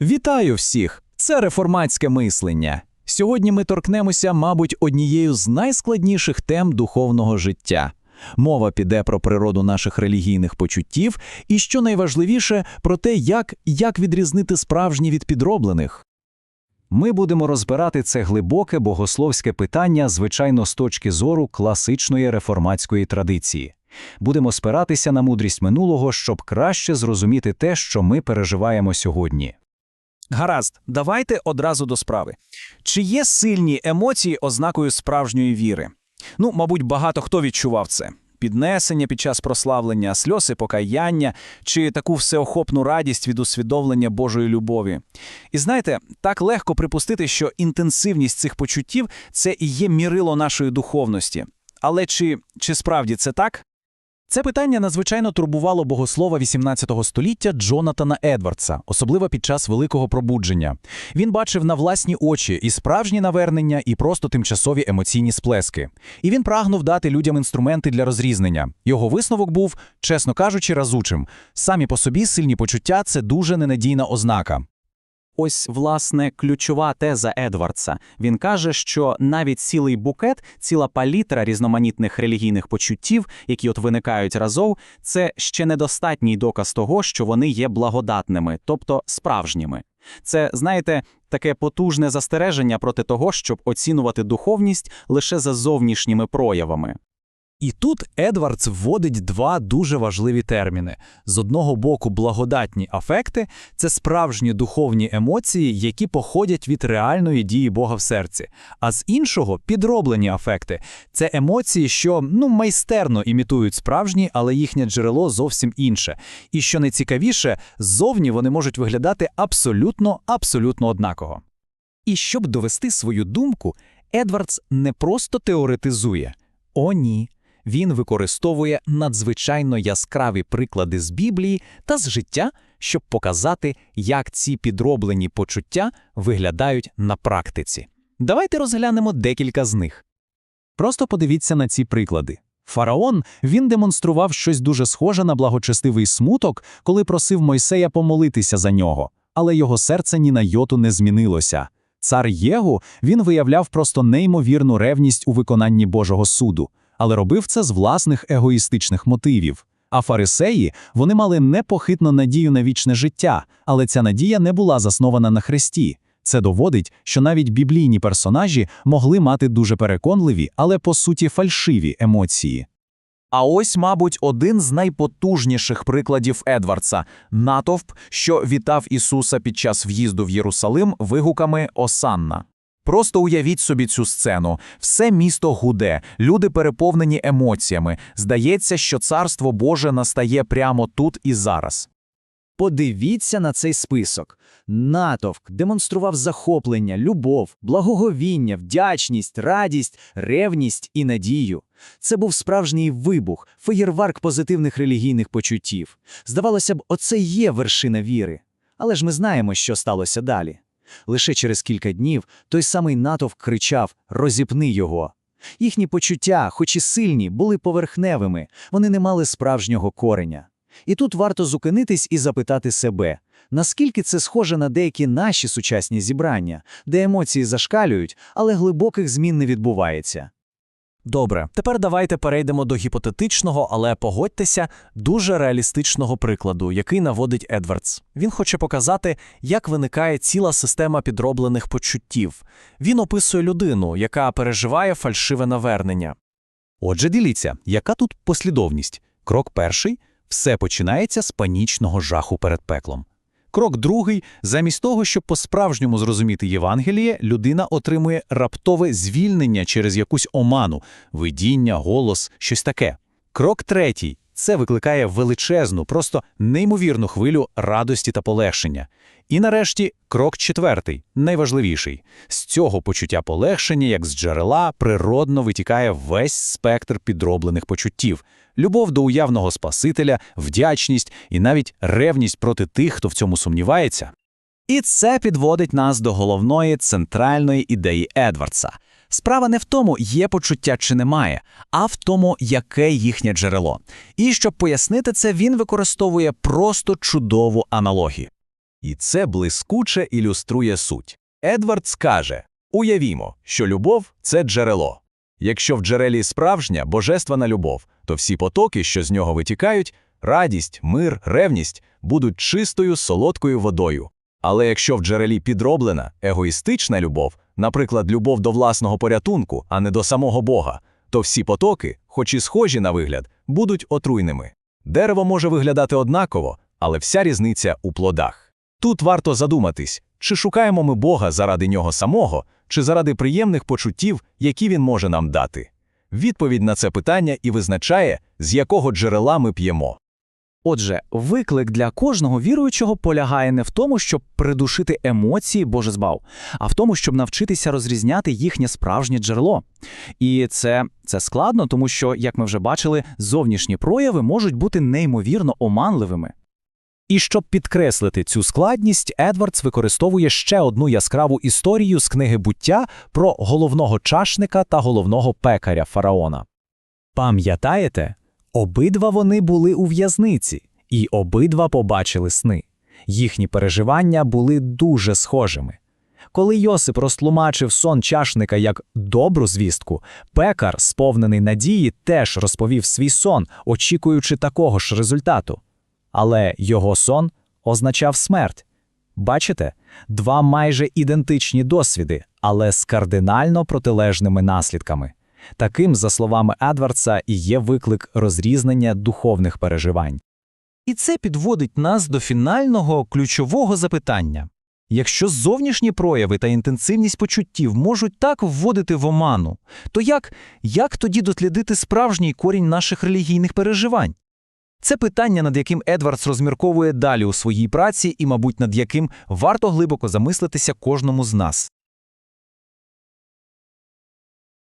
Вітаю всіх! Це реформатське мислення. Сьогодні ми торкнемося, мабуть, однією з найскладніших тем духовного життя. Мова піде про природу наших релігійних почуттів і, що найважливіше, про те, як, як відрізнити справжні від підроблених. Ми будемо розбирати це глибоке богословське питання, звичайно, з точки зору класичної реформатської традиції. Будемо спиратися на мудрість минулого, щоб краще зрозуміти те, що ми переживаємо сьогодні. Гаразд, давайте одразу до справи. Чи є сильні емоції ознакою справжньої віри? Ну, мабуть, багато хто відчував це. Піднесення під час прославлення, сльози покаяння чи таку всеохопну радість від усвідомлення Божої любові. І знаєте, так легко припустити, що інтенсивність цих почуттів це і є мірило нашої духовності. Але чи, чи справді це так? Це питання надзвичайно турбувало богослова XVIII століття Джонатана Едвардса, особливо під час Великого пробудження. Він бачив на власні очі і справжні навернення, і просто тимчасові емоційні сплески. І він прагнув дати людям інструменти для розрізнення. Його висновок був, чесно кажучи, разучим. Самі по собі сильні почуття це дуже ненадійна ознака. Ось, власне, ключова теза Едвардса. Він каже, що навіть цілий букет, ціла палітра різноманітних релігійних почуттів, які от виникають разом, це ще недостатній доказ того, що вони є благодатними, тобто справжніми. Це, знаєте, таке потужне застереження проти того, щоб оцінувати духовність лише за зовнішніми проявами. І тут Едвардс вводить два дуже важливі терміни: з одного боку, благодатні афекти це справжні духовні емоції, які походять від реальної дії Бога в серці. А з іншого підроблені афекти це емоції, що ну майстерно імітують справжні, але їхнє джерело зовсім інше. І що найцікавіше, ззовні вони можуть виглядати абсолютно абсолютно однаково. І щоб довести свою думку, Едвардс не просто теоретизує. О, ні. Він використовує надзвичайно яскраві приклади з Біблії та з життя, щоб показати, як ці підроблені почуття виглядають на практиці. Давайте розглянемо декілька з них. Просто подивіться на ці приклади. Фараон він демонстрував щось дуже схоже на благочестивий смуток, коли просив Мойсея помолитися за нього, але його серце ні на йоту не змінилося. Цар Єгу він виявляв просто неймовірну ревність у виконанні Божого суду але робив це з власних егоїстичних мотивів. А фарисеї вони мали непохитну надію на вічне життя, але ця надія не була заснована на Христі. Це доводить, що навіть біблійні персонажі могли мати дуже переконливі, але по суті фальшиві емоції. А ось, мабуть, один з найпотужніших прикладів Едвардса – натовп, що вітав Ісуса під час в'їзду в Єрусалим вигуками «Осанна». Просто уявіть собі цю сцену. Все місто гуде, люди переповнені емоціями. Здається, що царство Боже настає прямо тут і зараз. Подивіться на цей список. Натовк демонстрував захоплення, любов, благоговіння, вдячність, радість, ревність і надію. Це був справжній вибух, феєрварк позитивних релігійних почуттів. Здавалося б, оце є вершина віри. Але ж ми знаємо, що сталося далі. Лише через кілька днів той самий натовп кричав Розіпни його. Їхні почуття, хоч і сильні, були поверхневими, вони не мали справжнього кореня. І тут варто зупинитись і запитати себе, наскільки це схоже на деякі наші сучасні зібрання, де емоції зашкалюють, але глибоких змін не відбувається. Добре, тепер давайте перейдемо до гіпотетичного, але погодьтеся, дуже реалістичного прикладу, який наводить Едвардс. Він хоче показати, як виникає ціла система підроблених почуттів. Він описує людину, яка переживає фальшиве навернення. Отже, діліться, яка тут послідовність. Крок перший все починається з панічного жаху перед пеклом. Крок другий замість того, щоб по-справжньому зрозуміти Євангеліє, людина отримує раптове звільнення через якусь оману, видіння, голос, щось таке. Крок третій це викликає величезну, просто неймовірну хвилю радості та полегшення. І нарешті крок четвертий, найважливіший. З цього почуття полегшення, як з джерела, природно витікає весь спектр підроблених почуттів любов до уявного Спасителя, вдячність і навіть ревність проти тих, хто в цьому сумнівається. І це підводить нас до головної центральної ідеї Едвардса. Справа не в тому, є почуття чи немає, а в тому, яке їхнє джерело. І щоб пояснити це, він використовує просто чудову аналогію. І це блискуче ілюструє суть. Едвардс каже: Уявімо, що любов це джерело. Якщо в джерелі справжня божественна любов, то всі потоки, що з нього витікають, радість, мир, ревність, будуть чистою солодкою водою. Але якщо в джерелі підроблена егоїстична любов, наприклад, любов до власного порятунку, а не до самого Бога, то всі потоки, хоч і схожі на вигляд, будуть отруйними. Дерево може виглядати однаково, але вся різниця у плодах. Тут варто задуматись, чи шукаємо ми Бога заради нього самого, чи заради приємних почуттів, які він може нам дати. Відповідь на це питання і визначає, з якого джерела ми п'ємо. Отже, виклик для кожного віруючого полягає не в тому, щоб придушити емоції, Боже збав, а в тому, щоб навчитися розрізняти їхнє справжнє джерело. І це, це складно, тому що, як ми вже бачили, зовнішні прояви можуть бути неймовірно оманливими. І щоб підкреслити цю складність, Едвардс використовує ще одну яскраву історію з книги буття про головного чашника та головного пекаря фараона. Пам'ятаєте, обидва вони були у в'язниці, і обидва побачили сни. Їхні переживання були дуже схожими. Коли Йосип розтлумачив сон чашника як добру звістку, пекар, сповнений надії, теж розповів свій сон, очікуючи такого ж результату. Але його сон означав смерть. Бачите, два майже ідентичні досвіди, але з кардинально протилежними наслідками. Таким, за словами Едвардса, і є виклик розрізнення духовних переживань. І це підводить нас до фінального ключового запитання. Якщо зовнішні прояви та інтенсивність почуттів можуть так вводити в оману, то як, як тоді дослідити справжній корінь наших релігійних переживань? Це питання, над яким Едвардс розмірковує далі у своїй праці і, мабуть, над яким варто глибоко замислитися кожному з нас.